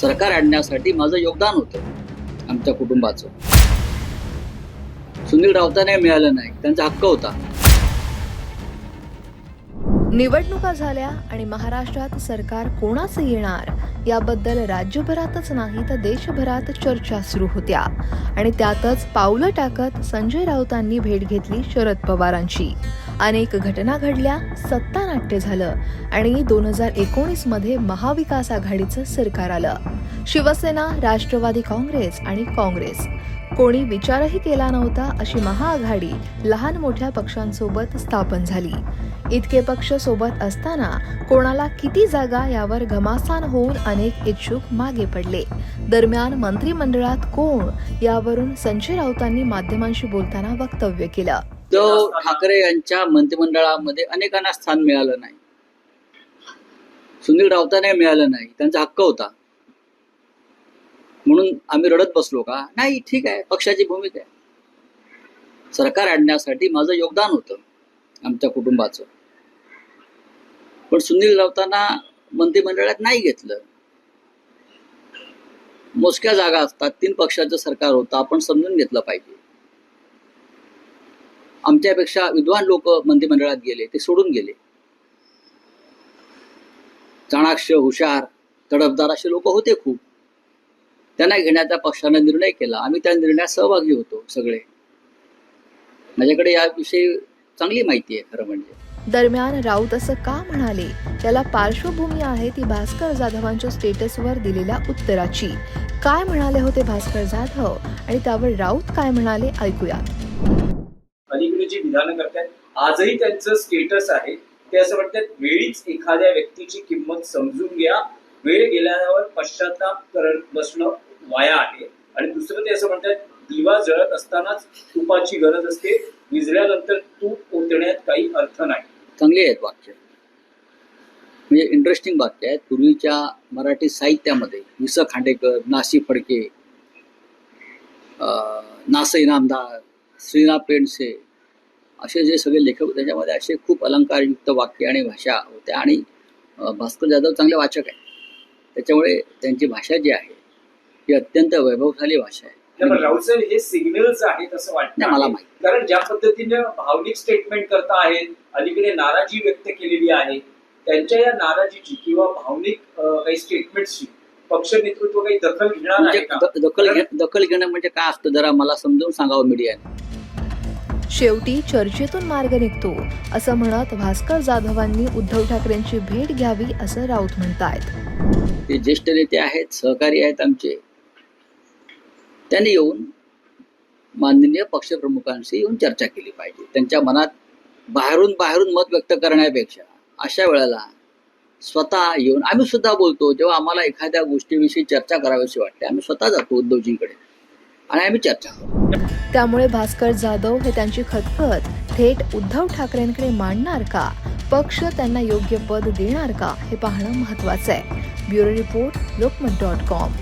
सरकार आणण्यासाठी माझं योगदान होतं आमच्या कुटुंबाचं. सुनील राऊतांना मिळालं नाही त्यांचा हक्क होता. निवडणुका झाल्या आणि महाराष्ट्रात सरकार कोणाचं येणार याबद्दल राज्यभरातच नाही तर देशभरात चर्चा सुरू होत्या. आणि त्यातच पावलं टाकत संजय राऊतांनी भेट घेतली शरद पवारांची. अनेक घटना घडल्या सत्ता नाट्य झालं आणि दोन हजार एकोणीसमध्ये महाविकास आघाडीचं सरकार आलं. शिवसेना राष्ट्रवादी काँग्रेस आणि काँग्रेस. कोणी विचारही केला नव्हता अशी महाआघाडी लहान मोठ्या पक्षांसोबत स्थापन झाली. इतके पक्ष सोबत असताना कोणाला किती जागा यावर घमासान होऊन अनेक इच्छुक मागे पडले. दरम्यान मंत्रिमंडळात कोण यावरून संजय राऊतांनी माध्यमांशी बोलताना वक्तव्य केलं. उद्धव ठाकरे यांच्या मंत्रिमंडळामध्ये अनेकांना स्थान मिळालं नाही. सुनील राऊतांना मिळालं नाही. त्यांचा हक्क होता. म्हणून आम्ही रडत बसलो का? नाही ठीक आहे पक्षाची भूमिका आहे. सरकार आणण्यासाठी माझं योगदान होतं आमच्या कुटुंबाचं. पण सुनील राऊतांना मंत्रिमंडळात नाही घेतलं. मोजक्या जागा असतात तीन पक्षाचं सरकार होतं आपण समजून घेतलं पाहिजे. आमच्यापेक्षा विद्वान लोक मंत्रिमंडळात गेले ते सोडून गेले. चाणाक्ष हुशार तडफदार असे लोक होते खूप. त्यांना घेण्याचा पक्षाने निर्णय केला. आम्ही त्या निर्णयात सहभागी होतो सगळे. माझ्याकडे याविषयी चांगली माहिती आहे खरं म्हणजे. दरम्यान राऊत असं का म्हणाले? त्याला पार्श्वभूमी आहे ती भास्कर जाधवांच्या स्टेटसवर दिलेल्या उत्तराची. काय म्हणाले होते भास्कर जाधव? आणि त्यावर राऊत काय म्हणाले? ऐकूया विधानं करतायत. आजही त्यांचं स्टेटस आहे. ते असं म्हणतात वेळीच एखाद्या व्यक्तीची किंमत समजून घ्या. वेळ गेल्यावर पश्चाताप करत बसणं वाया आहे. आणि दुसरं ते असं म्हणतात दिवा जळत असतानाच तुपाची गरज असते. विजल्यानंतर तूप ओतण्यात काही अर्थ नाही. चांगली आहेत वाक्य. म्हणजे इंटरेस्टिंग वाक्य आहेत. पूर्वीच्या मराठी साहित्यामध्ये वि स खांडेकर नासी फडके नासई नास इनामदार श्रीनाथ पेंडसे असे जे सगळे लेखक त्याच्यामध्ये असे खूप अलंकारयुक्त वाक्य आणि भाषा होत्या. आणि भास्कर जाधव चांगले वाचक आहेत. त्याच्यामुळे त्यांची भाषा जी आहे ही अत्यंत वैभवशाली भाषा आहे. हे सिग्नल्स आहेत असं वाटतं मला आहे. माहीत. कारण ज्या पद्धतीने भावनिक स्टेटमेंट करता आहेत अलीकडे नाराजी व्यक्त केलेली आहे त्यांच्या या नाराजीची किंवा भावनिक काही स्टेटमेंटची पक्ष नेतृत्व काही दखल घेणार म्हणजे आहे दखल दखल घेणं म्हणजे काय असतं? जरा मला समजावून सांगावं मीडियाने. शेवटी चर्चेतून मार्ग निघतो असं म्हणत भास्कर जाधवांनी उद्धव ठाकरेंची भेट घ्यावी असं राऊत म्हणतायत. ते ज्येष्ठ नेते आहेत सहकारी आहेत आमचे. त्यांनी येऊन माननीय पक्षप्रमुखांशी येऊन चर्चा केली पाहिजे. त्यांच्या मनात बाहेरून बाहेरून मत व्यक्त करण्यापेक्षा अशा वेळेला स्वतः येऊन आम्ही सुद्धा बोलतो जेव्हा आम्हाला एखाद्या गोष्टीविषयी चर्चा करावीशी वाटते आम्ही स्वतः जातो उद्धवजींकडे. आणि आम्ही चर्चा त्यामुळे भास्कर जाधव हे त्यांची खतखत थेट उद्धव ठाकरेंकडे मांडणार का? पक्ष त्यांना योग्य पद देणार का? हे पाहणं महत्वाचं आहे. Bureau report Lokmat dot com.